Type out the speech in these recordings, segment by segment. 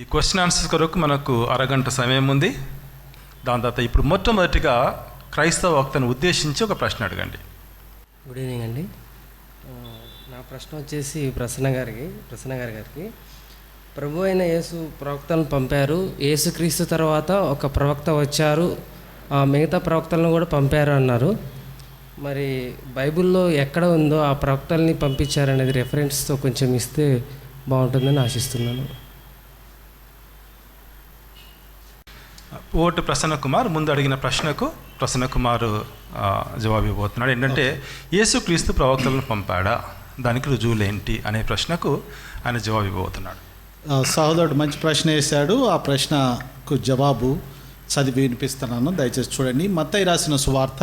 ఈ question answers కొరకు మనకు అరగంట సమయం ఉంది. దాని తర్వాత ఇప్పుడు మొట్టమొదటిగా క్రైస్తవ వక్తను ఉద్దేశించి ఒక ప్రశ్న అడగండి. గుడ్ ఈవినింగ్ అండి. నా ప్రశ్న వచ్చేసి ప్రసన్న గారికి ప్రసన్న గారి గారికి. ప్రభు అయిన యేసు ప్రవక్తలను పంపారు. యేసుక్రీస్తు తర్వాత ఒక ప్రవక్త వచ్చారు. ఆ మిగతా ప్రవక్తలను కూడా పంపారు అన్నారు. మరి బైబిల్లో ఎక్కడ ఉందో ఆ ప్రవక్తల్ని పంపించారనేది రెఫరెన్స్తో కొంచెం ఇస్తే బాగుంటుందని ఆశిస్తున్నాను. ఓటు ప్రసన్న కుమార్ ముందు అడిగిన ప్రశ్నకు ప్రసన్న కుమార్ జవాబు ఇవ్వబోతున్నాడు. ఏంటంటే యేసుక్రీస్తు ప్రవక్తలను పంపాడా? దానికి రుజువులు ఏంటి అనే ప్రశ్నకు ఆయన జవాబు ఇవ్వబోతున్నాడు. సహోదరుడు మంచి ప్రశ్న వేశాడు. ఆ ప్రశ్నకు జవాబు చదివి వినిపిస్తున్నాను. దయచేసి చూడండి. మత్తయి రాసిన సువార్త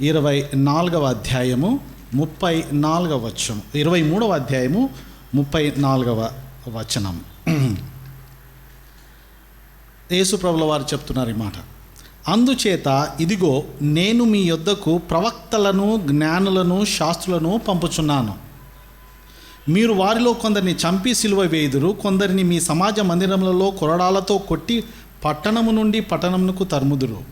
ఇరవై నాలుగవ అధ్యాయము ముప్పై నాలుగవ వచనం ఇరవై మూడవ అధ్యాయము ముప్పై నాలుగవ వచనం. యేసుప్రభుల వారు చెప్తున్నారు ఈ మాట. అందుచేత ఇదిగో నేను మీ యొద్దకు ప్రవక్తలను జ్ఞానులను శాస్త్రులను పంపుచున్నాను. మీరు వారిలో కొందరిని చంపి సిలువ వేయుదురు కొందరిని మీ సమాజ మందిరములలో కొరడాలతో కొట్టి పట్టణము నుండి పట్టణమునకు తరుముదురు.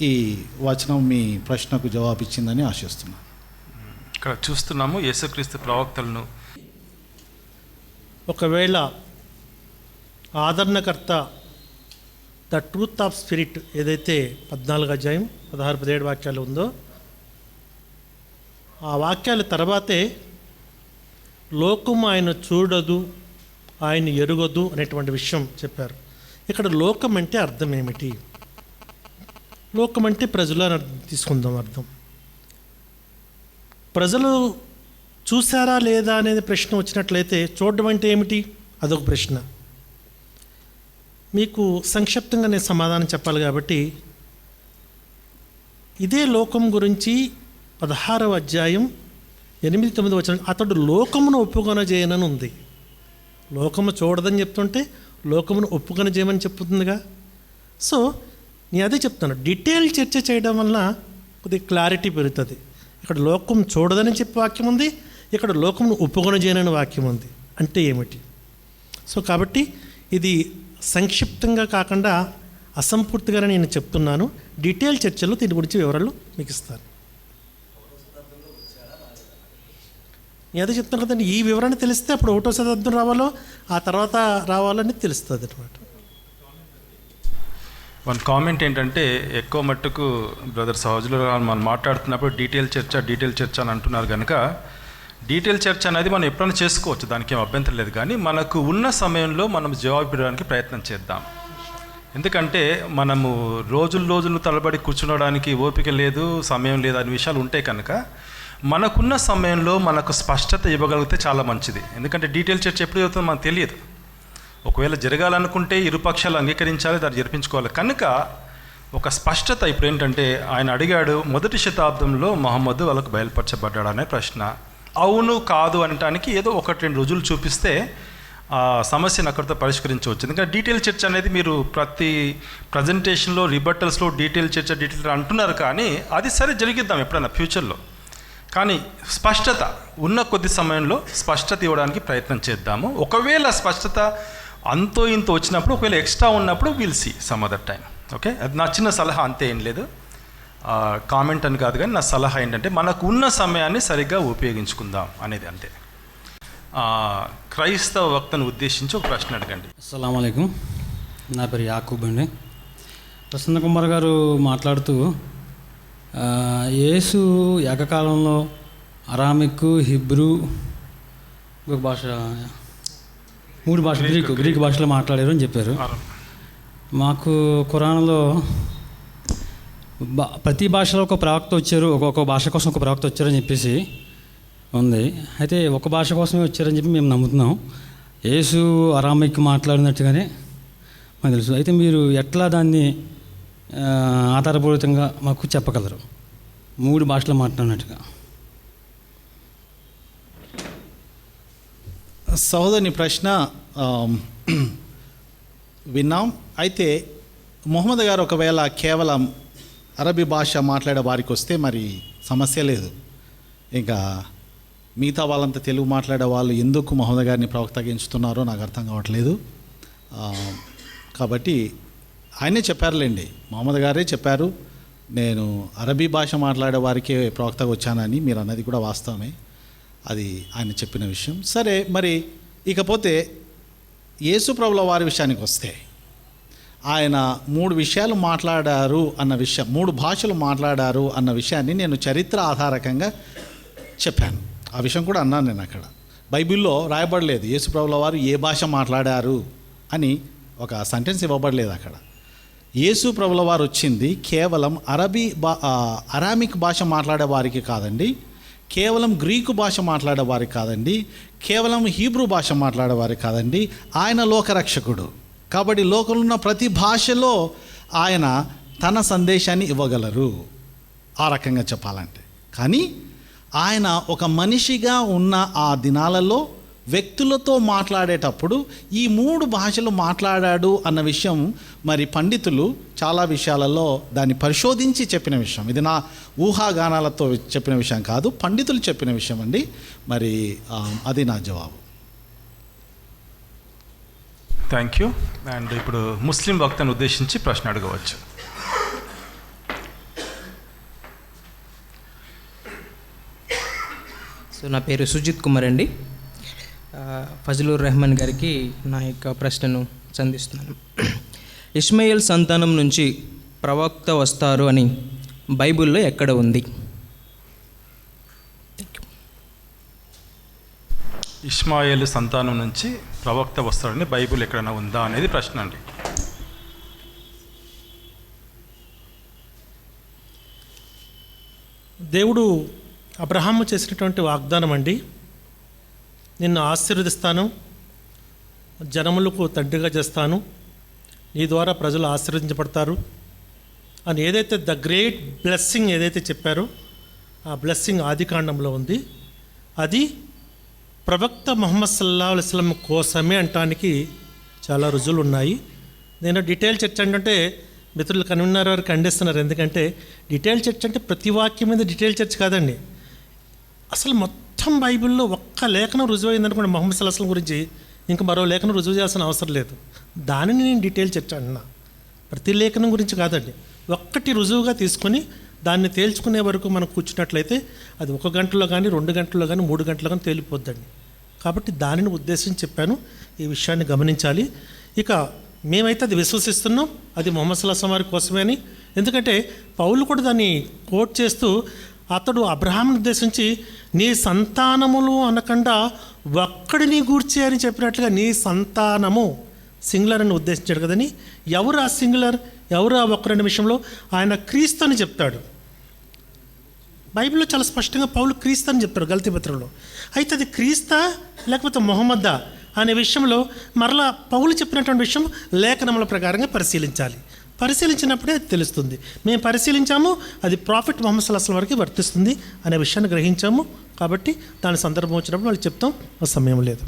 ఈ వచనం మీ ప్రశ్నకు జవాబిచ్చిందని ఆశిస్తున్నాను. ఇక్కడ చూస్తున్నాము యేసుక్రీస్తు ప్రవక్తలను. ఒకవేళ ఆదరణకర్త ద ట్రూత్ ఆఫ్ స్పిరిట్ ఏదైతే పద్నాలుగు అధ్యాయం పదహారు పదిహేడు వాక్యాలు ఉందో ఆ వాక్యాల తర్వాతే లోకం ఆయన చూడదు ఆయన ఎరుగదు అనేటువంటి విషయం చెప్పారు. ఇక్కడ లోకం అంటే అర్థం ఏమిటి? లోకం అంటే ప్రజలు అని అర్థం తీసుకుందాం అర్థం. ప్రజలు చూసారా లేదా అనేది ప్రశ్న వచ్చినట్లయితే చూడడం అంటే ఏమిటి? అదొక ప్రశ్న. మీకు సంక్షిప్తంగా నేను సమాధానం చెప్పాలి కాబట్టి ఇదే లోకం గురించి పదహారవ అధ్యాయం ఎనిమిది తొమ్మిది వచ్చిన అతడు లోకమును ఒప్పుకొన చేయనని ఉంది. లోకము చూడదని చెప్తుంటే లోకమును ఒప్పుకొన చేయమని చెప్తుందిగా. సో నేను అదే చెప్తాను. డీటెయిల్ చర్చ చేయడం వల్ల కొద్దిగా క్లారిటీ పెరుగుతుంది. ఇక్కడ లోకం చూడదని చెప్పే వాక్యం ఉంది ఇక్కడ లోకమును ఒప్పుకొన చేయనని వాక్యం ఉంది. అంటే ఏమిటి? సో కాబట్టి ఇది సంక్షిప్తంగా కాకుండా అసంపూర్తిగానే నేను చెప్తున్నాను. డీటెయిల్ చర్చలు దీని గురించి వివరాలు మీకు ఇస్తాను. నేను అదే చెప్తాను కదండి ఈ వివరణ తెలిస్తే అప్పుడు ఒకటో శతాబ్దం రావాలో ఆ తర్వాత రావాలని తెలుస్తుంది అనమాట వన్ కామెంట్ ఏంటంటే ఎక్కువ మట్టుకు బ్రదర్ సహజులు మనం మాట్లాడుతున్నప్పుడు డీటెయిల్ చర్చ డీటెయిల్ చర్చ అని అంటున్నారు కనుక డీటెయిల్ చర్చ అనేది మనం ఎప్పుడైనా చేసుకోవచ్చు దానికి ఏం అభ్యంతరం లేదు. కానీ మనకు ఉన్న సమయంలో మనం జవాబు ఇవ్వడానికి ప్రయత్నం చేద్దాం. ఎందుకంటే మనము రోజులు రోజులు తలబడి కూర్చునడానికి ఓపిక లేదు సమయం లేదు అనే విషయాలు ఉంటాయి కనుక మనకున్న సమయంలో మనకు స్పష్టత ఇవ్వగలిగితే చాలా మంచిది. ఎందుకంటే డీటెయిల్ చర్చ ఎప్పుడు జరుగుతుందో మనకు తెలియదు. ఒకవేళ జరగాలనుకుంటే ఇరుపక్షాలు అంగీకరించాలి దాన్ని జరిపించుకోవాలి. కనుక ఒక స్పష్టత ఇప్పుడు ఏంటంటే ఆయన అడిగాడు మొదటి శతాబ్దంలో మహమ్మద్ వాళ్ళకు బయలుపరచబడ్డాడు అనే ప్రశ్న. అవును కాదు అనటానికి ఏదో ఒకటి రెండు రోజులు చూపిస్తే ఆ సమస్యను అక్కడితో పరిష్కరించవచ్చు ఎందుకంటే డీటెయిల్ చర్చ అనేది మీరు ప్రతి ప్రజెంటేషన్లో రిబటల్స్లో డీటెయిల్ చర్చ డీటెయిల్ అంటున్నారు కానీ అది సరే జరిగిద్దాం ఎప్పుడైనా ఫ్యూచర్లో. కానీ స్పష్టత ఉన్న కొద్ది సమయంలో స్పష్టత ఇవ్వడానికి ప్రయత్నం చేద్దాము. ఒకవేళ స్పష్టత అంతో ఇంత వచ్చినప్పుడు ఒకవేళ ఎక్స్ట్రా ఉన్నప్పుడు will see some other time okay అది నా చిన్న సలహా అంతే ఏం లేదు. కామెంట్ అని కాదు కానీ నా సలహా ఏంటంటే మనకు ఉన్న సమయాన్ని సరిగ్గా ఉపయోగించుకుందాం అనేది అంతే. క్రైస్తవ వక్తను ఉద్దేశించి ఒక ప్రశ్న అడగండి. అస్సలం నా పేరు యాకూబ్ అండి. ప్రసన్న కుమార్ గారు మాట్లాడుతూ యేసు ఏకకాలంలో అరామిక్ హిబ్రూ ఇంకొక భాష మూడు భాష గ్రీక్ గ్రీక్ భాషలో మాట్లాడారు అని చెప్పారు. మాకు ఖురాన్లో బా ప్రతి భాషలో ఒక ప్రవక్త వచ్చారు ఒక్కొక్క భాష కోసం ఒక ప్రవక్త వచ్చారని చెప్పేసి ఉంది. అయితే ఒక భాష కోసమే వచ్చారని చెప్పి మేము నమ్ముతున్నాం. యేసు అరామిక్ మాట్లాడినట్టుగానే మాకు తెలుసు. అయితే మీరు ఎట్లా దాన్ని ఆధారపూరితంగా మాకు చెప్పగలరు? మూడు భాషలు మాట్లాడినట్టుగా. సహోదరుని ప్రశ్న విన్నాం. అయితే మొహమ్మద్ గారు ఒకవేళ కేవలం అరబీ భాష మాట్లాడే వారికి వస్తే మరి సమస్య లేదు. ఇంకా మిగతా వాళ్ళంతా తెలుగు మాట్లాడే వాళ్ళు ఎందుకు మహోదయ గారిని ప్రవక్తగా ఎంచుతున్నారో నాకు అర్థం కావట్లేదు. కాబట్టి ఆయనే చెప్పారులేండి. మహమ్మద్ గారే చెప్పారు నేను అరబీ భాష మాట్లాడే వారికే ప్రవక్తగా వచ్చానని మీరు అన్నది కూడా వాస్తవమే. అది ఆయన చెప్పిన విషయం. సరే మరి ఇకపోతే యేసు ప్రభుల వారి విషయానికి వస్తే ఆయన మూడు విషయాలు మాట్లాడారు అన్న విషయం మూడు భాషలు మాట్లాడారు అన్న విషయాన్ని నేను చరిత్ర ఆధారకంగా చెప్పాను. ఆ విషయం కూడా అన్నాను నేను అక్కడ. బైబిల్లో రాయబడలేదు యేసుప్రభుల వారు ఏ భాష మాట్లాడారు అని ఒక సెంటెన్స్ ఇవ్వబడలేదు అక్కడ. యేసు ప్రభుల వారు వచ్చింది కేవలం అరబీ బా అరామిక్ భాష మాట్లాడే వారికి కాదండి కేవలం గ్రీకు భాష మాట్లాడే వారికి కాదండి కేవలం హీబ్రూ భాష మాట్లాడే వారికి కాదండి ఆయన లోకరక్షకుడు. కాబట్టి లోకంలో ఉన్న ప్రతి భాషలో ఆయన తన సందేశాన్ని ఇవ్వగలరు. ఆ రకంగా చెప్పాలంటే. కానీ ఆయన ఒక మనిషిగా ఉన్న ఆ దినాలలో వ్యక్తులతో మాట్లాడేటప్పుడు ఈ మూడు భాషలు మాట్లాడాడు అన్న విషయం మరి పండితులు చాలా విషయాలలో దాన్ని పరిశోధించి చెప్పిన విషయం. ఇది నా ఊహాగానాలతో చెప్పిన విషయం కాదు పండితులు చెప్పిన విషయం అండి. మరి అది నా జవాబు. థ్యాంక్ యూ అండ్ ఇప్పుడు ముస్లిం వక్తను ఉద్దేశించి ప్రశ్న అడగవచ్చు. సో నా పేరు సుజిత్ కుమార్ అండి. ఫజలుర్ రెహమాన్ గారికి నా యొక్క ప్రశ్నను సంధిస్తున్నాను. ఇస్మాయిల్ సంతానం నుంచి ప్రవక్త వస్తారు అని బైబిల్లో ఎక్కడ ఉంది? ఇస్మాయిల్ సంతానం నుంచి ప్రవక్త వస్తాడని బైబిల్ ఎక్కడైనా ఉందా అనేది ప్రశ్న అండి. దేవుడు అబ్రహాము చేసినటువంటి వాగ్దానం అండి. నిన్ను ఆశీర్వదిస్తాను జనములకు తండ్రిగా చేస్తాను నీ ద్వారా ప్రజలు ఆశీర్వదించబడతారు అని ఏదైతే ద గ్రేట్ బ్లెస్సింగ్ ఏదైతే చెప్పారో ఆ బ్లెస్సింగ్ ఆదికాండంలో ఉంది. అది ప్రవక్త మొహమ్మద్ సల్లా అలైస్లం కోసమే అంటానికి చాలా రుజువులు ఉన్నాయి నేను డీటెయిల్ చర్చ అంటే మిత్రులు కనున్నారు వారు ఖండిస్తున్నారు. ఎందుకంటే డీటెయిల్ చర్చ అంటే ప్రతి వాక్యం మీద డీటెయిల్ చర్చ కాదండి. అసలు మొత్తం బైబిల్లో ఒక్క లేఖనం రుజువు అయిందనుకోండి మొహమ్మద్ సల్లాహం గురించి. ఇంకా మరో లేఖనం రుజువు చేయాల్సిన అవసరం లేదు. దానిని నేను డీటెయిల్ చర్చ అంటున్నా ప్రతి లేఖనం గురించి కాదండి. ఒక్కటి రుజువుగా తీసుకొని దాన్ని తేల్చుకునే వరకు మనం కూర్చున్నట్లయితే అది ఒక గంటలో కానీ రెండు గంటల్లో కానీ మూడు గంటల్లో కానీ తేలిపోద్దండి. కాబట్టి దానిని ఉద్దేశించి చెప్పాను. ఈ విషయాన్ని గమనించాలి. ఇక మేమైతే అది విశ్వసిస్తున్నాం. అది మొహమ్మద్ సల్లాహం వారి కోసమే అని. ఎందుకంటే పౌలు కూడా దాన్ని కోట్ చేస్తూ అతడు అబ్రహాంను ఉద్దేశించి నీ సంతానములు అనకుండా ఒక్కడిని గూర్చి అని చెప్పినట్లుగా నీ సంతానము సింగులర్ అని ఉద్దేశించాడు కదని ఎవరు ఆ సింగులర్? ఎవరు ఆ ఒక్కరని విషయంలో ఆయన క్రీస్తు అని చెప్తాడు. బైబిల్లో చాలా స్పష్టంగా పౌలు క్రీస్తా అని చెప్తారు గల్తీ పత్రంలో. అయితే అది క్రీస్తా లేకపోతే మొహమ్మద్దా అనే విషయంలో మరలా పౌలు చెప్పినటువంటి విషయం లేఖనముల ప్రకారంగా పరిశీలించాలి. పరిశీలించినప్పుడే అది తెలుస్తుంది. మేము పరిశీలించాము అది ప్రాఫిట్ మొహమ్మద్ సల్లాహం వరకు వర్తిస్తుంది అనే విషయాన్ని గ్రహించాము. కాబట్టి దాని సందర్భం వచ్చినప్పుడు వాళ్ళు చెప్తాం ఆ సమయం లేదు.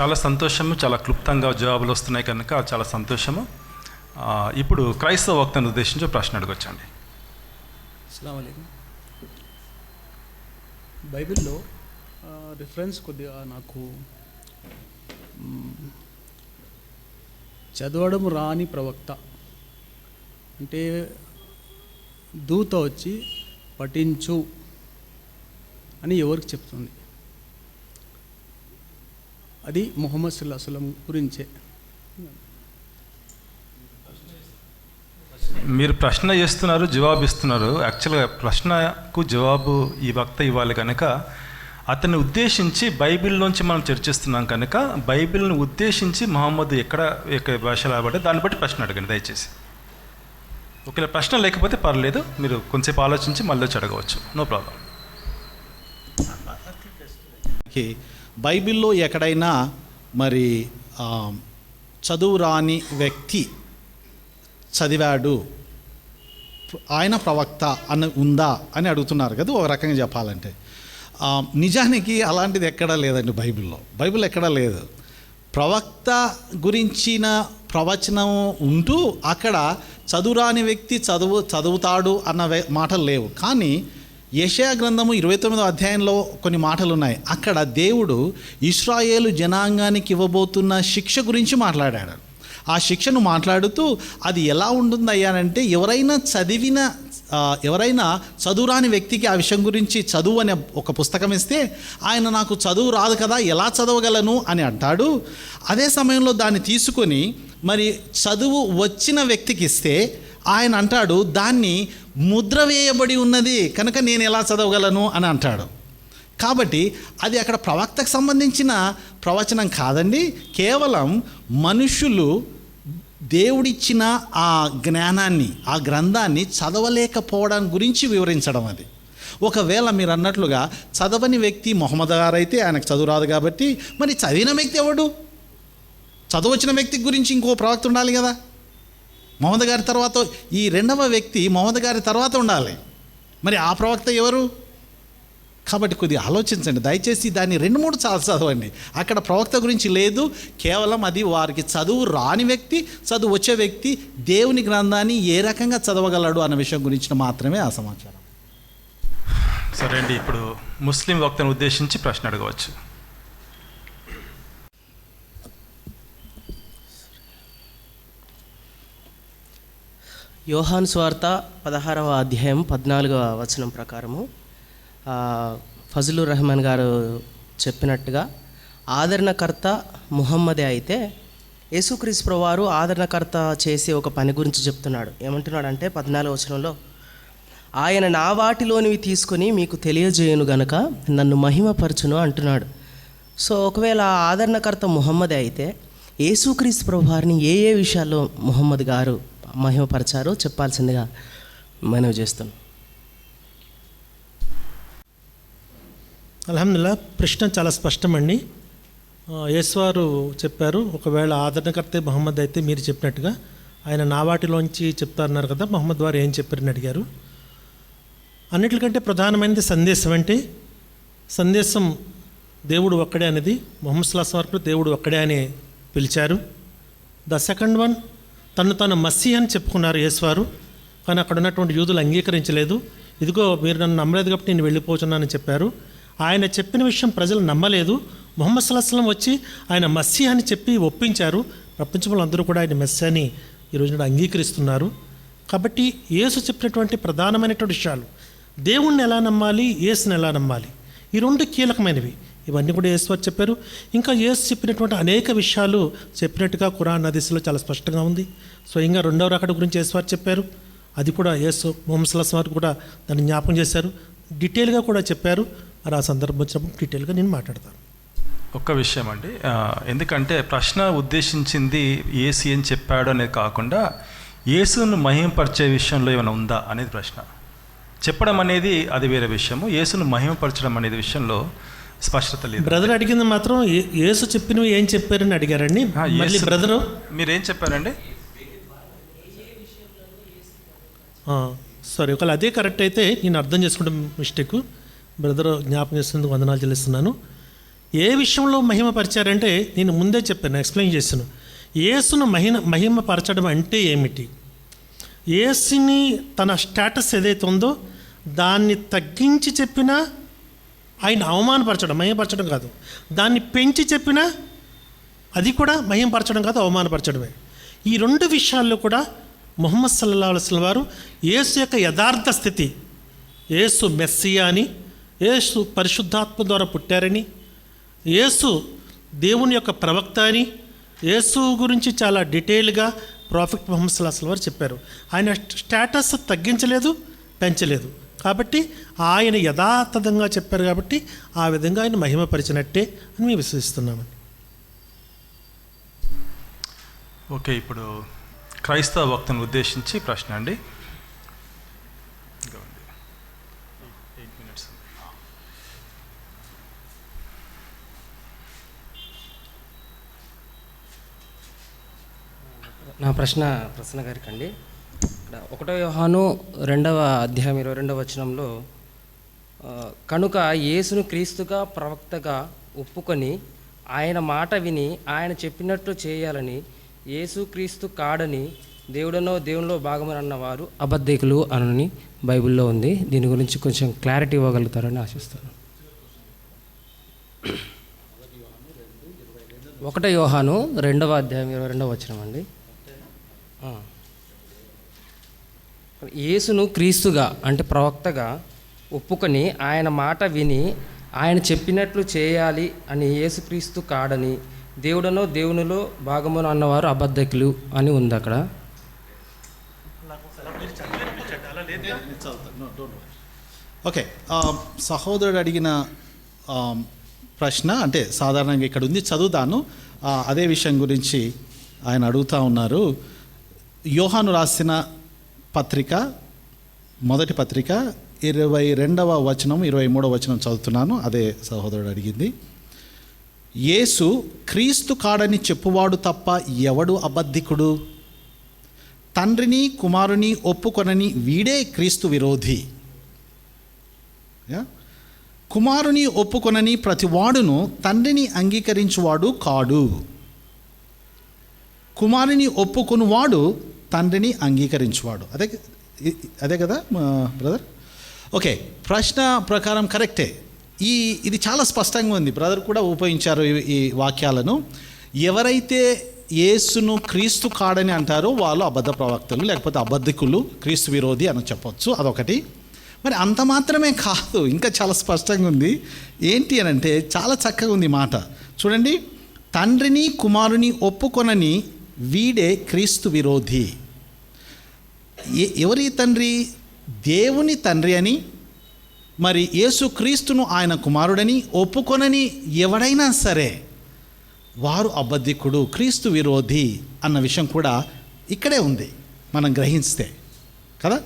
చాలా సంతోషము చాలా క్లుప్తంగా జవాబులు వస్తున్నాయి కనుక చాలా సంతోషము. ఇప్పుడు క్రైస్తవ వక్తను ఉద్దేశించి ప్రశ్న అడగొచ్చండి. అస్సలం బైబిల్లో రిఫరెన్స్ కొద్దిగా నాకు చదవడం రాని ప్రవక్త. అంటే దూత వచ్చి పఠించు అని ఎవరికి చెప్తుంది? అది మొహమ్మద్ సుల్లా గురించే. మీరు ప్రశ్న చేస్తున్నారు జవాబు ఇస్తున్నారు. యాక్చువల్గా ప్రశ్నకు జవాబు ఈ వక్త ఇవ్వాలి కనుక అతన్ని ఉద్దేశించి బైబిల్లోంచి మనం చర్చిస్తున్నాం కనుక బైబిల్ని ఉద్దేశించి మహమ్మద్ ఎక్కడ ఎక్కడ భాషలో రాబడ్డా దాన్ని బట్టి ప్రశ్న అడగండి దయచేసి. ఒకవేళ ప్రశ్న లేకపోతే పర్లేదు మీరు కొంచెంసేపు ఆలోచించి మళ్ళీ వచ్చి అడగవచ్చు. No problem. బైబిల్లో ఎక్కడైనా మరి చదువు రాని వ్యక్తి చదివాడు ఆయన ప్రవక్త అన్న ఉందా అని అడుగుతున్నారు కదా ఒక రకంగా చెప్పాలంటే. నిజానికి అలాంటిది ఎక్కడా లేదండి బైబిల్లో. బైబిల్ ఎక్కడా లేదు. ప్రవక్త గురించిన ప్రవచనం ఉంటూ అక్కడ చదువురాని వ్యక్తి చదువు చదువుతాడు అన్న మాటలు లేవు. కానీ యషయా గ్రంథము ఇరవై తొమ్మిదో అధ్యాయంలో కొన్ని మాటలు ఉన్నాయి. అక్కడ దేవుడు ఇస్రాయేలు జనాంగానికి ఇవ్వబోతున్న శిక్ష గురించి మాట్లాడాడు. ఆ శిక్షను మాట్లాడుతూ అది ఎలా ఉంటుంది అయ్యానంటే ఎవరైనా చదివిన ఎవరైనా చదువురాని వ్యక్తికి ఆ విషయం గురించి చదువు అనే ఒక పుస్తకం ఇస్తే ఆయన నాకు చదువు రాదు కదా ఎలా చదవగలను? అని అంటాడు. అదే సమయంలో దాన్ని తీసుకొని మరి చదువు వచ్చిన వ్యక్తికి ఇస్తే ఆయన అంటాడు దాన్ని ముద్ర వేయబడి ఉన్నది కనుక నేను ఎలా చదవగలను? అని అంటాడు. కాబట్టి అది అక్కడ ప్రవక్తకు సంబంధించిన ప్రవచనం కాదండి. కేవలం మనుషులు దేవుడిచ్చిన ఆ జ్ఞానాన్ని ఆ గ్రంథాన్ని చదవలేకపోవడం గురించి వివరించడం అది. ఒకవేళ మీరు అన్నట్లుగా చదవని వ్యక్తి మొహమ్మద్ గారు అయితే ఆయనకు చదువురాదు కాబట్టి మరి చదివిన వ్యక్తి ఎవడు? చదవచ్చిన వ్యక్తి గురించి ఇంకో ప్రవక్త ఉండాలి కదా. మొహమ్మద్ గారి తర్వాత ఈ రెండవ వ్యక్తి మొహమ్మద్ గారి తర్వాత ఉండాలి. మరి ఆ ప్రవక్త ఎవరు? కాబట్టి కొద్దిగా ఆలోచించండి. దయచేసి దాన్ని రెండు మూడు సార్లు చదవండి. అక్కడ ప్రవక్త గురించి లేదు. కేవలం అది వారికి చదువు రాని వ్యక్తి చదువు వచ్చే వ్యక్తి దేవుని గ్రంథాన్ని ఏ రకంగా చదవగలడు అన్న విషయం గురించి మాత్రమే ఆ సమాచారం. సరే అండి ఇప్పుడు ముస్లిం వక్తను ఉద్దేశించి ప్రశ్న అడగవచ్చు. యోహాన్ స్వార్త పదహారవ అధ్యాయం పద్నాలుగవ వచనం ప్రకారము. ఆ, ఫజలుర్ రెహమాన్ గారు చెప్పినట్టుగా ఆదరణకర్త ముహమ్మదే అయితే యేసుక్రీస్తు వారు ఆదరణకర్త చేసే ఒక పని గురించి చెప్తున్నాడు. ఏమంటున్నాడు అంటే పద్నాలుగు వచనంలో ఆయన నా వాటిలోనివి తీసుకొని మీకు తెలియజేయను గనక నన్ను మహిమపరచును అంటున్నాడు. సో ఒకవేళ ఆదరణకర్త ముహమ్మదే అయితే యేసుక్రీస్తు ప్రభు వారిని ఏ ఏ విషయాల్లో ముహమ్మద్ గారు మహిమపరిచారో చెప్పాల్సిందిగా మనవి చేస్తున్నాం. అలహమ్దుల్లా ప్రశ్న చాలా స్పష్టమండి. యేసువారు చెప్పారు ఒకవేళ ఆదరణకర్తే మహమ్మద్ అయితే మీరు చెప్పినట్టుగా ఆయన నావాటిలోంచి చెప్తారన్నారు కదా మహమ్మద్ వారు ఏం చెప్పారని అడిగారు. అన్నిటికంటే ప్రధానమైనది సందేశం అంటే సందేశం దేవుడు ఒక్కడే అనేది మొహమ్మద్ సుల్లాస్ వరకు దేవుడు ఒక్కడే అని పిలిచారు. ద సెకండ్ వన్ తను తను మస్సీ అని చెప్పుకున్నారు యేసువారు కానీ అక్కడ ఉన్నటువంటి యూదులు అంగీకరించలేదు. ఇదిగో మీరు నన్ను నమ్మలేదు కాబట్టి నేను వెళ్ళిపోతున్నానని చెప్పారు. ఆయన చెప్పిన విషయం ప్రజలు నమ్మలేదు. మొహమ్మద్ సల్లాహం వచ్చి ఆయన మస్సీ అని చెప్పి ఒప్పించారు. ప్రపంచంలో అందరూ కూడా ఆయన మెస్సీ అని ఈ అంగీకరిస్తున్నారు. కాబట్టి యేసు చెప్పినటువంటి ప్రధానమైనటువంటి విషయాలు దేవుణ్ణి ఎలా నమ్మాలి యేసుని ఎలా నమ్మాలి? ఈ రెండు కీలకమైనవి. ఇవన్నీ కూడా యేసు వారు చెప్పారు. ఇంకా యేసు చెప్పినటువంటి అనేక విషయాలు చెప్పినట్టుగా ఖురాన్ హదీస్లో చాలా స్పష్టంగా ఉంది. స్వయంగా రెండవ రకడ గురించి యేసువారు చెప్పారు. అది కూడా యేసు మొహమ్మద్ సల్లాస్ వారు కూడా దాన్ని జ్ఞాపకం చేశారు. డీటెయిల్గా కూడా చెప్పారు. ఆ సందర్భం వచ్చినప్పుడు డీటెయిల్గా నేను మాట్లాడతాను. ఒక్క విషయం అండి. ఎందుకంటే ప్రశ్న ఉద్దేశించింది ఏసు ఏం చెప్పాడు అనేది కాకుండా యేసును మహిమపరిచే విషయంలో ఏమైనా ఉందా అనేది ప్రశ్న. చెప్పడం అనేది అది వేరే విషయము. యేసును మహిమపరచడం అనేది విషయంలో స్పష్టత లేదు. బ్రదర్ అడిగింది మాత్రం యేసు చెప్పినవి ఏం చెప్పారని అడిగారండి. మళ్ళీ బ్రదరు? మీరేం చెప్పారండి? సారీ ఒకవేళ అదే కరెక్ట్ అయితే నేను అర్థం చేసుకుంటే మిస్టేక్. బ్రదర్ జ్ఞాపకం చేసినందుకు వందనాలు చెల్లిస్తున్నాను. ఏ విషయంలో మహిమపరిచారంటే నేను ముందే చెప్పాను ఎక్స్ప్లెయిన్ చేశాను. యేసును మహిమ మహిమపరచడం అంటే ఏమిటి? యేసుని తన స్టేటస్ ఏదైతే ఉందో దాన్ని తగ్గించి చెప్పినా ఆయన అవమానపరచడం మహిమపరచడం కాదు. దాన్ని పెంచి చెప్పినా అది కూడా మహిమపరచడం కాదు అవమానపరచడమే. ఈ రెండు విషయాల్లో కూడా ముహమ్మద్ సల్లల్లా అలైస్లం వారు యేసు యొక్క యథార్థ స్థితి యేసు మెస్సియా అని యేసు పరిశుద్ధాత్మ ద్వారా పుట్టారని యేసు దేవుని యొక్క ప్రవక్త అని యేసు గురించి చాలా డీటెయిల్గా ప్రాఫిట్ మొహమ్మద్ సల్లాహం వారు చెప్పారు. ఆయన స్టేటస్ తగ్గించలేదు పెంచలేదు. కాబట్టి ఆయన యథాతథంగా చెప్పారు కాబట్టి ఆ విధంగా ఆయన మహిమపరిచినట్టే అని మేము విశ్వసిస్తున్నామండి. ఓకే ఇప్పుడు క్రైస్తవ వక్తను ఉద్దేశించి ప్రశ్న అండి ఇంకా ఉంది. Eight minutes ఉంది. నా ప్రశ్న ప్రశ్న గారికి అండి ఇక్కడ ఒకటో వ్యూహాను రెండవ అధ్యాయం ఇరవై రెండవ వచనంలో కనుక యేసును క్రీస్తుగా ప్రవక్తగా ఒప్పుకొని ఆయన మాట విని ఆయన చెప్పినట్లు చేయాలని యేసు క్రీస్తు కాడని దేవుడనో దేవునిలో భాగమని అన్నవారు అబద్ధికులు అనని బైబిల్లో ఉంది. దీని గురించి కొంచెం క్లారిటీ ఇవ్వగలుగుతారని ఆశిస్తాను. ఒకటో యోహాను రెండవ అధ్యాయం ఇరవై రెండవ వచనం అండి. యేసును క్రీస్తుగా అంటే ప్రవక్తగా ఒప్పుకొని ఆయన మాట విని ఆయన చెప్పినట్లు చేయాలి అని యేసుక్రీస్తు కాడని దేవుడనో దేవునిలో భాగమును అన్నవారు అబద్ధకులు అని ఉంది అక్కడ. ఓకే సహోదరుడు అడిగిన ప్రశ్న అంటే సాధారణంగా ఇక్కడ ఉంది చదువుతాను. అదే విషయం గురించి ఆయన అడుగుతూ ఉన్నారు. యోహాను రాసిన పత్రిక మొదటి పత్రిక ఇరవై రెండవ వచనం ఇరవై మూడవ వచనం చదువుతున్నాను అదే సహోదరుడు అడిగింది. యేసు క్రీస్తు కాడని చెప్పువాడు తప్ప ఎవడు అబద్ధికుడు? తండ్రిని కుమారుని ఒప్పుకొనని వీడే క్రీస్తు విరోధి. కుమారుని ఒప్పుకొనని ప్రతివాడును తండ్రిని అంగీకరించువాడు కాడు. కుమారుని ఒప్పుకొనువాడు తండ్రిని అంగీకరించువాడు. అదే అదే కదా బ్రదర్? ఓకే ప్రశ్న ప్రకారం కరెక్టే. ఈ ఇది చాలా స్పష్టంగా ఉంది. బ్రదర్ కూడా ఉపయోగించారు ఈ- వాక్యాలను. ఎవరైతే యేసును క్రీస్తు కాడని అంటారో వాళ్ళు అబద్ధ ప్రవక్తలు లేకపోతే అబద్ధికులు క్రీస్తు విరోధి అని చెప్పొచ్చు. అదొకటి. మరి అంత మాత్రమే కాదు ఇంకా చాలా స్పష్టంగా ఉంది. ఏంటి అని అంటే చాలా చక్కగా ఉంది మాట. చూడండి తండ్రిని కుమారుని ఒప్పుకొనని వీడే క్రీస్తు విరోధి. ఎవరి తండ్రి? దేవుని తండ్రి అని. మరి యేసుక్రీస్తును ఆయన కుమారుడని ఒప్పుకొనని ఎవడైనా సరే వారు అబద్ధికుడు క్రీస్తు విరోధి అన్న విషయం కూడా ఇక్కడే ఉంది. మనం గ్రహిస్తే కదా?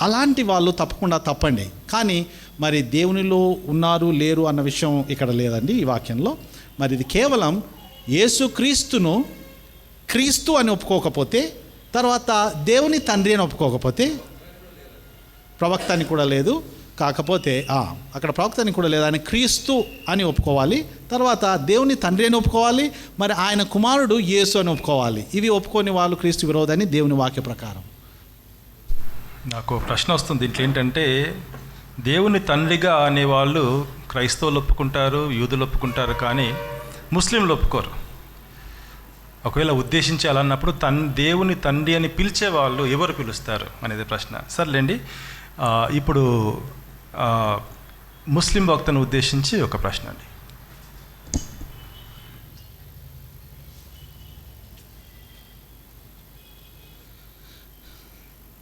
అలాంటి వాళ్ళు తప్పకుండా తప్పండి. కానీ మరి దేవునిలో ఉన్నారు లేరు అన్న విషయం ఇక్కడ లేదండి ఈ వాక్యంలో. మరి ఇది కేవలం యేసుక్రీస్తును క్రీస్తు అని ఒప్పుకోకపోతే తర్వాత దేవుని తండ్రి అని ఒప్పుకోకపోతే ప్రవక్త అని కూడా లేదు. కాకపోతే అక్కడ ప్రవక్త అని కూడా లేదు. ఆయన క్రీస్తు అని ఒప్పుకోవాలి. తర్వాత దేవుని తండ్రి అని ఒప్పుకోవాలి. మరి ఆయన కుమారుడు యేసు అని ఒప్పుకోవాలి. ఇవి ఒప్పుకొని వాళ్ళు క్రీస్తు విరోధని దేవుని వాక్య ప్రకారం. నాకు ప్రశ్న వస్తుంది. దీంట్లో ఏంటంటే దేవుని తండ్రిగా అనేవాళ్ళు క్రైస్తవులు ఒప్పుకుంటారు యూదులు ఒప్పుకుంటారు కానీ ముస్లింలు ఒప్పుకోరు. ఒకవేళ ఉద్దేశించి అలా అన్నప్పుడు తన్ దేవుని తండ్రి అని పిలిచే వాళ్ళు ఎవరు పిలుస్తారు అనేది ప్రశ్న. సర్లేండి. ఇప్పుడు ముస్లిం భక్తను ఉద్దేశించి ఒక ప్రశ్న అండి.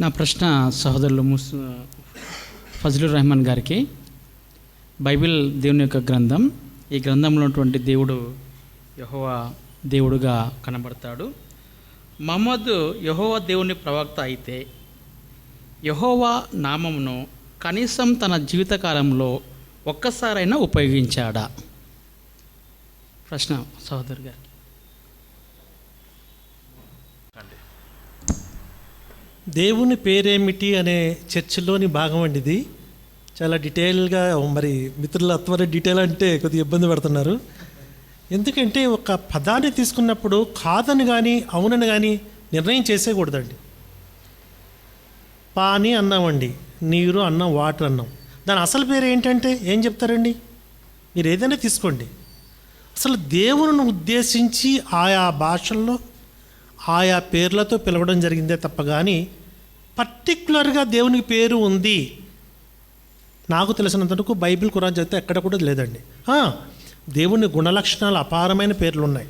నా ప్రశ్న సహోదరులు ముస్ ఫజలుర్ రెహమాన్ గారికి. బైబిల్ దేవుని యొక్క గ్రంథం. ఈ గ్రంథంలో ఉన్నటువంటి దేవుడు యహోవా దేవుడుగా కనబడతాడు. మహమ్మద్ యహోవా దేవుని ప్రవక్త అయితే యహోవా నామమును కనీసం తన జీవితకాలంలో ఒక్కసారైనా ఉపయోగించాడా? ప్రశ్న సహోదరు గారు. దేవుని పేరేమిటి అనే చర్చలోని భాగం అండి ఇది చాలా డీటెయిల్గా మరి మిత్రులు అత్వర డీటెయిల్ అంటే కొద్దిగా ఇబ్బంది పడుతున్నారు. ఎందుకంటే ఒక పదాన్ని తీసుకున్నప్పుడు కాదని కానీ అవునని కానీ నిర్ణయం చేసేయకూడదండి. పాని అన్నామండి నీరు అన్నం వాటర్ అన్నం. దాని అసలు పేరు ఏంటంటే ఏం చెప్తారండి? మీరు ఏదైనా తీసుకోండి. అసలు దేవుని ఉద్దేశించి ఆయా భాషల్లో ఆయా పేర్లతో పిలవడం జరిగిందే తప్ప కానీ పర్టిక్యులర్గా దేవునికి పేరు ఉంది. నాకు తెలిసినంతవరకు బైబిల్ కురాన్ చదివితే ఎక్కడ కూడా లేదండి. దేవుని గుణలక్షణాలు అపారమైన పేర్లు ఉన్నాయి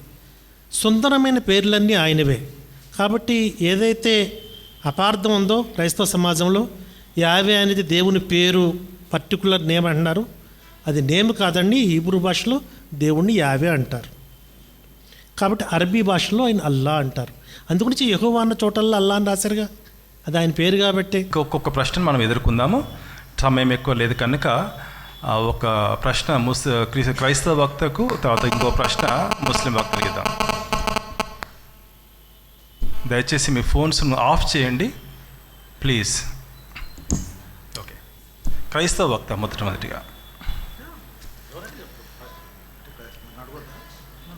సుందరమైన పేర్లన్నీ ఆయనవే. కాబట్టి ఏదైతే అపార్థం ఉందో క్రైస్తవ సమాజంలో యావే అనేది దేవుని పేరు పర్టికులర్ నేమ్ అంటున్నారు. అది నేమ్ కాదండి హీబ్రూ భాషలో దేవుణ్ణి యావే అంటారు. కాబట్టి అరబీ భాషలో ఆయన అల్లా అంటారు. అందుగురించి యెహోవా అన్న చోటల్లో అల్లా అని రాశారుగా. అది ఆయన పేరు కాబట్టి. ఒక్కొక్క ప్రశ్న మనం ఎదుర్కొందాము. సమయం ఎక్కువ లేదు కనుక ఒక ప్రశ్న ముస్ క్రీ- క్రైస్తవ భక్తకు తర్వాత ఇంకో ప్రశ్న ముస్లిం భక్తులకి ఇద్దాం. దయచేసి మీ ఫోన్స్ను ఆఫ్ చేయండి. ప్లీజ్. ఓకే. క్రైస్తవ భక్త మొట్టమొదటిగా.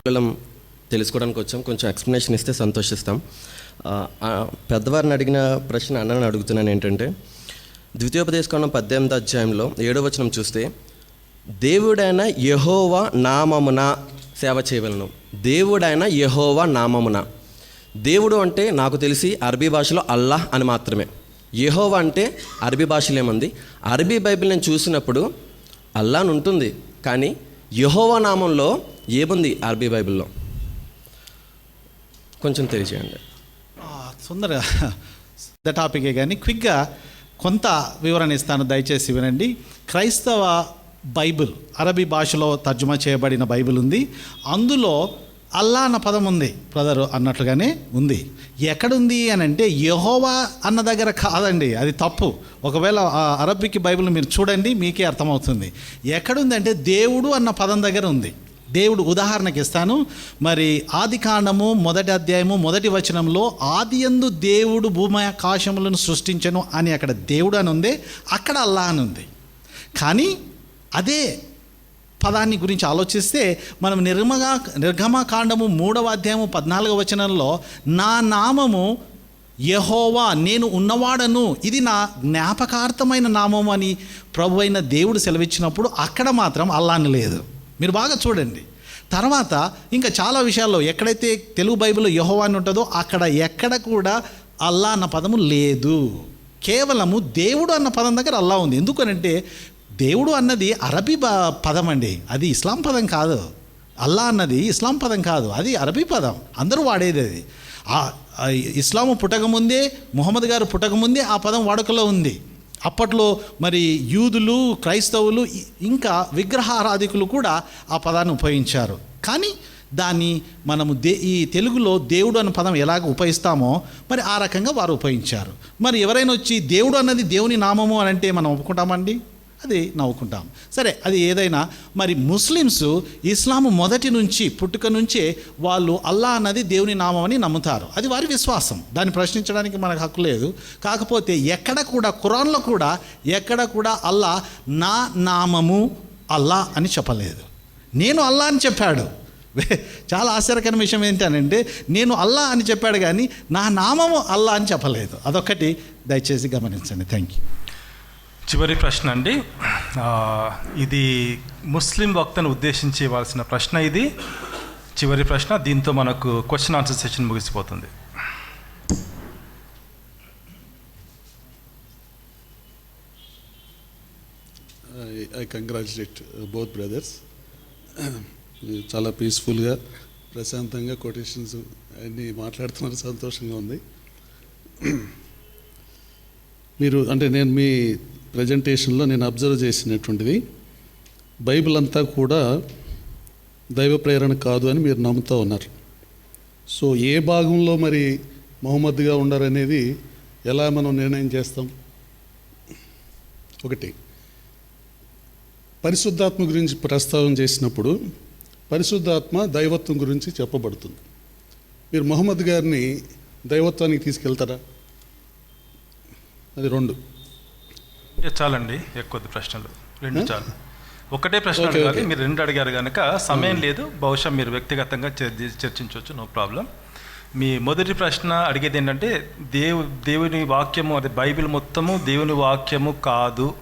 కేవలం తెలుసుకోవడానికి వచ్చాం. కొంచెం ఎక్స్ప్లెనేషన్ ఇస్తే సంతోషిస్తాం. పెద్దవారిని అడిగిన ప్రశ్న అన్నని అడుగుతున్నాను ఏంటంటే ద్వితీయోపదేశకాండం పద్దెనిమిది అధ్యాయంలో ఏడో వచనం చూస్తే దేవుడైన యహోవా నామమున సేవ చేయవలను. దేవుడైన యహోవా నామమున. దేవుడు అంటే నాకు తెలిసి అరబీ భాషలో అల్లాహ్ అని మాత్రమే. యహోవా అంటే అరబీ భాషలో ఏముంది? అరబీ బైబిల్ నేను చూసినప్పుడు అల్లాన్ ఉంటుంది కానీ యహోవా నామంలో ఏముంది అరబీ బైబిల్లో? కొంచెం తెలియజేయండి ఆ, తొందరగా ద టాపికే కానీ క్విక్గా కొంత వివరణ ఇస్తాను దయచేసి వినండి. క్రైస్తవ బైబిల్ అరబీ భాషలో తర్జుమా చేయబడిన బైబిల్ ఉంది. అందులో అల్లా అన్న పదం ఉంది బ్రదర్ అన్నట్లుగానే ఉంది. ఎక్కడుంది అని అంటే యహోవా అన్న దగ్గర కాదండి అది తప్పు. ఒకవేళ ఆ అరబిక్ బైబిల్ మీరు చూడండి మీకే అర్థమవుతుంది. ఎక్కడుంది అంటే దేవుడు అన్న పదం దగ్గర ఉంది. దేవుడు ఉదాహరణకి ఇస్తాను. మరి ఆది కాండము మొదటి అధ్యాయము మొదటి వచనంలో ఆది ఎందు దేవుడు భూమి ఆకాశములను సృష్టించను అని అక్కడ దేవుడు అని ఉంది అక్కడ అల్లా అని ఉంది. కానీ అదే పదాన్ని గురించి ఆలోచిస్తే మనం నిర్మగా నిర్గమకాండము మూడవ అధ్యాయము పద్నాలుగవ వచనంలో నా నామము యహోవా నేను ఉన్నవాడను ఇది నా జ్ఞాపకార్థమైన నామం అని ప్రభు అయిన దేవుడు సెలవిచ్చినప్పుడు అక్కడ మాత్రం అల్లాని లేదు. మీరు బాగా చూడండి. తర్వాత ఇంకా చాలా విషయాల్లో ఎక్కడైతే తెలుగు బైబిల్లో యహోవా అని ఉంటుందో అక్కడ ఎక్కడ కూడా అల్లా అన్న పదము లేదు. కేవలము దేవుడు అన్న పదం దగ్గర అల్లా ఉంది. ఎందుకనంటే దేవుడు అన్నది అరబీ పదం అండి. అది ఇస్లాం పదం కాదు. అల్లా అన్నది ఇస్లాం పదం కాదు. అది అరబీ పదం. అందరూ వాడేది అది. ఇస్లాం ఇస్లాము పుట్టకముందే ముహమ్మద్ గారు పుట్టకముందే ఆ పదం వాడుకలో ఉంది. అప్పట్లో మరి యూదులు క్రైస్తవులు ఇంకా విగ్రహారాధికులు కూడా ఆ పదాన్ని ఉపయోగించారు. కానీ దాన్ని మనము దే ఈ తెలుగులో దేవుడు అన్న పదం ఎలాగ ఉపయోగిస్తామో మరి ఆ రకంగా వారు ఉపయోగించారు. మరి ఎవరైనా వచ్చి దేవుడు అన్నది దేవుని నామము అని అంటే మనం ఒప్పుకుంటామండి? అది నవ్వుకుంటాం. సరే అది ఏదైనా మరి ముస్లిమ్స్ ఇస్లాం మొదటి నుంచి పుట్టుక నుంచే వాళ్ళు అల్లా అన్నది దేవుని నామం అని నమ్ముతారు. అది వారి విశ్వాసం. దాన్ని ప్రశ్నించడానికి మనకు హక్కు లేదు. కాకపోతే ఎక్కడ కూడా ఖురాన్లో కూడా ఎక్కడ కూడా అల్లా నా నామము అల్లా అని చెప్పలేదు. నేను అల్లా అని చెప్పాడు. వే- చాలా ఆశ్చర్యకరమైన విషయం ఏంటనంటే నేను అల్లా అని చెప్పాడు కానీ నా నామము అల్లా అని చెప్పలేదు. అదొక్కటి దయచేసి గమనించండి. థ్యాంక్ యూ చివరి ప్రశ్న అండి. ఇది ముస్లిం వక్తను ఉద్దేశించి ఇవ్వాల్సిన ప్రశ్న ఇది. చివరి ప్రశ్న దీంతో మనకు క్వశ్చన్ ఆన్సర్ సెషన్ ముగిసిపోతుంది. ఐ కంగ్రాచులేట్ బోత్ బ్రదర్స్ చాలా పీస్ఫుల్గా ప్రశాంతంగా కొటేషన్స్ అన్నీ మాట్లాడుతున్నారు సంతోషంగా ఉంది మీరు అంటే నేను మీ ప్రజెంటేషన్లో నేను అబ్జర్వ్ చేసినటువంటిది బైబిల్ అంతా కూడా దైవ ప్రేరణ కాదు అని మీరు నమ్ముతూ ఉన్నారు. సో ఏ భాగంలో మరి మహమ్మద్గా ఉండారనేది ఎలా మనం నిర్ణయం చేస్తాం? ఒకటి పరిశుద్ధాత్మ గురించి ప్రస్తావన చేసినప్పుడు పరిశుద్ధాత్మ దైవత్వం గురించి చెప్పబడుతుంది. మీరు మొహమ్మద్ గారిని దైవత్వానికి తీసుకెళ్తారా? అది రెండు. చాలండి ఎక్కువ ప్రశ్నలు. రెండు? చాలు. ఒకటే ప్రశ్న అడగాలి. మీరు రెండు అడిగారు కనుక సమయం లేదు బహుశా మీరు వ్యక్తిగతంగా చర్చి- చర్చించవచ్చు నో ప్రాబ్లం. మీ మొదటి ప్రశ్న అడిగేది ఏంటంటే దేవు దేవుని వాక్యము అదే బైబిల్ మొత్తము దేవుని వాక్యము కాదు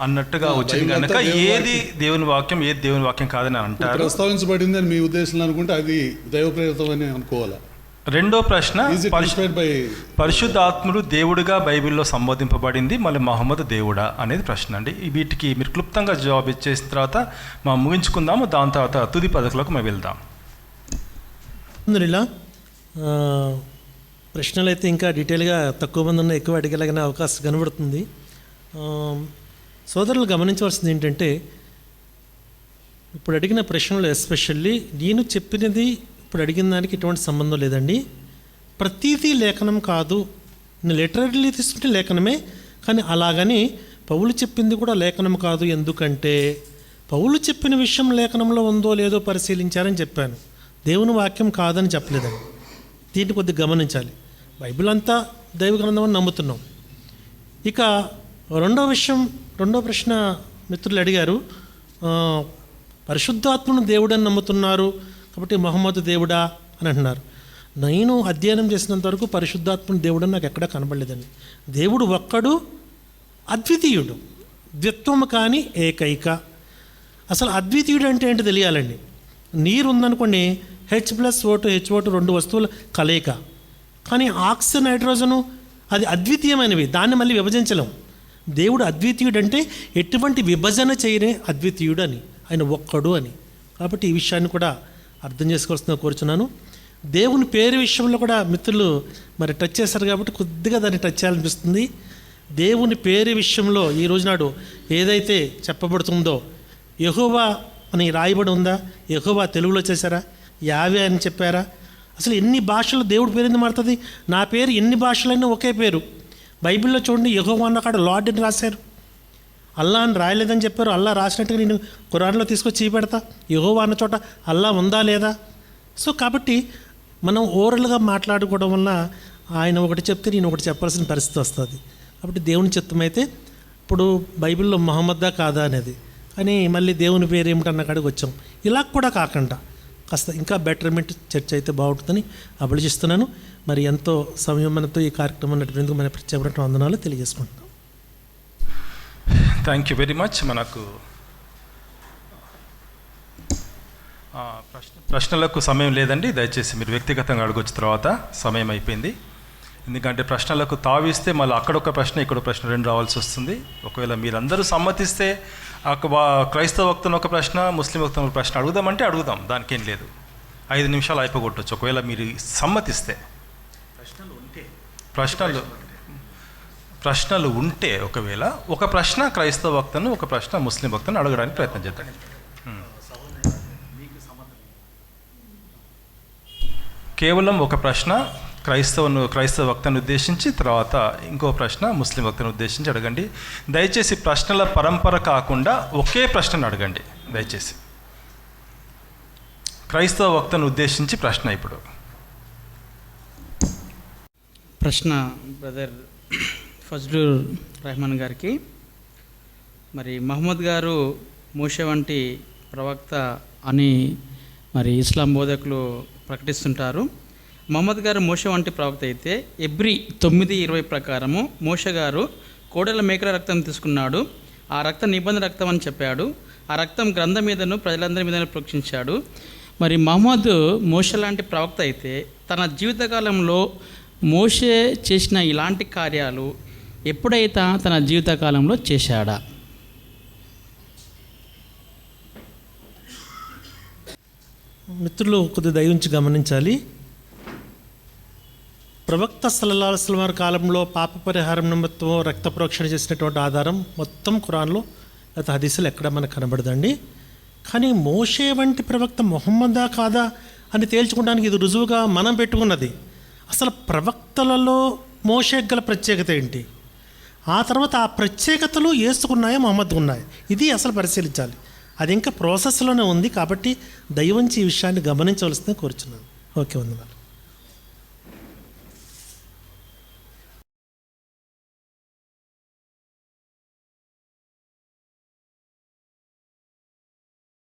అన్నట్టుగా వచ్చింది కనుక ఏది దేవుని వాక్యం ఏది దేవుని వాక్యం కాదని అంటారు? ప్రస్తావించబడింది అని మీ ఉద్దేశంలో అనుకుంటే అది దైవ ప్రేరితం అని అనుకోవాలా? రెండో ప్రశ్న పరిశుద్ధాత్ముడు దేవుడిగా బైబిల్లో సంబోధింపబడింది మళ్ళీ మహమ్మద్ దేవుడా అనేది ప్రశ్న అండి. ఈ వీటికి మీరు క్లుప్తంగా జవాబు ఇచ్చేసిన తర్వాత మనం ముగించుకుందాము దాని తర్వాత తుది పథకులకు మేము వెళ్దాం. ఇలా ప్రశ్నలు అయితే ఇంకా డీటెయిల్గా తక్కువ మంది ఉన్న ఎక్కువ అడిగేలాగానే అవకాశం కనబడుతుంది. సోదరులు గమనించవలసింది ఏంటంటే ఇప్పుడు అడిగిన ప్రశ్నలు ఎస్పెషల్లీ నేను చెప్పినది ఇప్పుడు అడిగిన దానికి ఎటువంటి సంబంధం లేదండి. ప్రతీదీ లేఖనం కాదు. లిటరరీ తీసుకుంటే లేఖనమే కానీ అలాగని పౌలు చెప్పింది కూడా లేఖనం కాదు ఎందుకంటే పౌలు చెప్పిన విషయం లేఖనంలో ఉందో లేదో పరిశీలించారని చెప్పాను. దేవుని వాక్యం కాదని చెప్పలేదండి. దీన్ని కొద్దిగా గమనించాలి. బైబిల్ అంతా దైవ గ్రంథం అని నమ్ముతున్నాం. ఇక రెండో విషయం రెండో ప్రశ్న మిత్రులు అడిగారు. పరిశుద్ధాత్మను దేవుడని నమ్ముతున్నారు. కాబట్టి మహమ్మద్ దేవుడా అని అంటున్నారు. నేను అధ్యయనం చేసినంత వరకు పరిశుద్ధాత్మ దేవుడు నాకు ఎక్కడా కనబడలేదండి. దేవుడు ఒక్కడు అద్వితీయుడు. ద్విత్వము కానీ ఏకైక. అసలు అద్వితీయుడు అంటే ఏంటో తెలియాలండి? నీరు ఉందనుకోండి H plus O two H O two రెండు వస్తువుల కలయిక. కానీ ఆక్సిజన్ నైట్రోజను అది అద్వితీయమైనవి దాన్ని మళ్ళీ విభజించలేం. దేవుడు అద్వితీయుడు అంటే ఎటువంటి విభజన చేయనే అద్వితీయుడు అని ఆయన ఒక్కడు అని. కాబట్టి ఈ విషయాన్ని కూడా అర్థం చేసుకోవాల్సిన కోరుచున్నాను. దేవుని పేరు విషయంలో కూడా మిత్రులు మరి టచ్ చేశారు కాబట్టి కొద్దిగా దాన్ని టచ్ చేయాలనిపిస్తుంది. దేవుని పేరు విషయంలో ఈ రోజునాడు ఏదైతే చెప్పబడుతుందో యహోవా అని రాయబడి ఉందా? యహోవా తెలుగులో చేశారా? యావే అని చెప్పారా? అసలు ఎన్ని భాషలు దేవుడి పేరు ఎందుకు మారుతుంది? నా పేరు ఎన్ని భాషలైనా ఒకే పేరు. బైబిల్లో చూడండి యహోవా అన్న కాడ లార్డ్ అని రాశారు. అల్లా అని రాయలేదని చెప్పారు. అల్లా రాసినట్టుగా నేను ఖురాన్లో తీసుకొచ్చి చూపెడతా యహోవా అన్న చోట అల్లా ఉందా లేదా? సో కాబట్టి మనం ఓరల్గా మాట్లాడుకోవడం వల్ల ఆయన ఒకటి చెప్తే నేను ఒకటి చెప్పాల్సిన పరిస్థితి వస్తుంది. కాబట్టి దేవుని చిత్తం అయితే ఇప్పుడు బైబిల్లో మహమ్మద్దా కాదా అనేది. కానీ మళ్ళీ దేవుని పేరు ఏమిటన్న కాడికి వచ్చాం. ఇలా కూడా కాకుండా కాస్త ఇంకా బెటర్మెంట్ చర్చ అయితే బాగుంటుందని అభిలషిస్తున్నాను. మరి ఎంతో సంయమనతో ఈ కార్యక్రమం నడిపేందుకు మన ప్రత్యేకమైన వందనాలు తెలియజేసుకుంటున్నాం. థ్యాంక్ యూ వెరీ మచ్ మనకు ప్రశ్న ప్రశ్నలకు సమయం లేదండి. దయచేసి మీరు వ్యక్తిగతంగా అడగొచ్చు తర్వాత. సమయం అయిపోయింది. ఎందుకంటే ప్రశ్నలకు తావిస్తే మళ్ళీ అక్కడ ఒక ప్రశ్న ఇక్కడ ఒక ప్రశ్న రెండు రావాల్సి వస్తుంది. ఒకవేళ మీరందరూ సమ్మతిస్తే క్రైస్తవ భక్తుని ఒక ప్రశ్న ముస్లిం భక్తుని ఒక ప్రశ్న అడుగుదామంటే అడుగుదాం. దానికేం లేదు. ఐదు నిమిషాలు అయిపోగొట్టచ్చు. ఒకవేళ మీరు సమ్మతిస్తే. ప్రశ్నలు ప్రశ్నలు ప్రశ్నలు ఉంటే ఒకవేళ ఒక ప్రశ్న క్రైస్తవ భక్తను ఒక ప్రశ్న ముస్లిం భక్తను అడగడానికి ప్రయత్నం చేద్దాం. కేవలం ఒక ప్రశ్న క్రైస్తవును క్రైస్తవ భక్తను ఉద్దేశించి తర్వాత ఇంకో ప్రశ్న ముస్లిం భక్తను ఉద్దేశించి అడగండి. దయచేసి ప్రశ్నల పరంపర కాకుండా ఒకే ప్రశ్నను అడగండి. దయచేసి. క్రైస్తవ భక్తను ఉద్దేశించి ప్రశ్న ఇప్పుడు. ప్రశ్న బ్రదర్ ఫజ్లుర్ రెహమాన్ గారికి. మరి మహమ్మద్ గారు మూషే వంటి ప్రవక్త అని మరి ఇస్లాం బోధకులు ప్రకటిస్తుంటారు. మహమ్మద్ గారు మోష వంటి ప్రవక్త అయితే ఎబ్రి తొమ్మిది ఇరవై ప్రకారము మోష గారు కోడెల మేకల రక్తం తీసుకున్నాడు. ఆ రక్తం నిబంధన రక్తం అని చెప్పాడు. ఆ రక్తం గ్రంథం మీదను ప్రజలందరి మీదను ప్రోక్షించాడు. మరి మహమ్మద్ మోష లాంటి ప్రవక్త అయితే తన జీవితకాలంలో మోషే చేసిన ఇలాంటి కార్యాలు ఎప్పుడైతే తన జీవితకాలంలో చేశాడా? మిత్రులు కొద్ది దయించి గమనించాలి. ప్రవక్త సల్లల్లాహు వారి కాలంలో పాప పరిహారం నిమిత్తం రక్త ప్రోక్షణ చేసినటువంటి ఆధారం మొత్తం ఖురాన్లో గత హదీసులు ఎక్కడ మనకు కనబడదండి. కానీ మోషే వంటి ప్రవక్త మొహమ్మదా కాదా అని తేల్చుకోవడానికి ఇది రుజువుగా మనం పెట్టుకున్నది. అసలు ప్రవక్తలలో మోషే గల ప్రత్యేకత ఏంటి? ఆ తర్వాత ఆ ప్రత్యేకతలు ఏసుకున్నాయో మహమ్మద్ ఉన్నాయి. ఇది అసలు పరిశీలించాలి. అది ఇంకా ప్రాసెస్లోనే ఉంది కాబట్టి దైవంచి ఈ విషయాన్ని గమనించవలసిందే కోరుచున్నాను. ఓకే వందనాలు.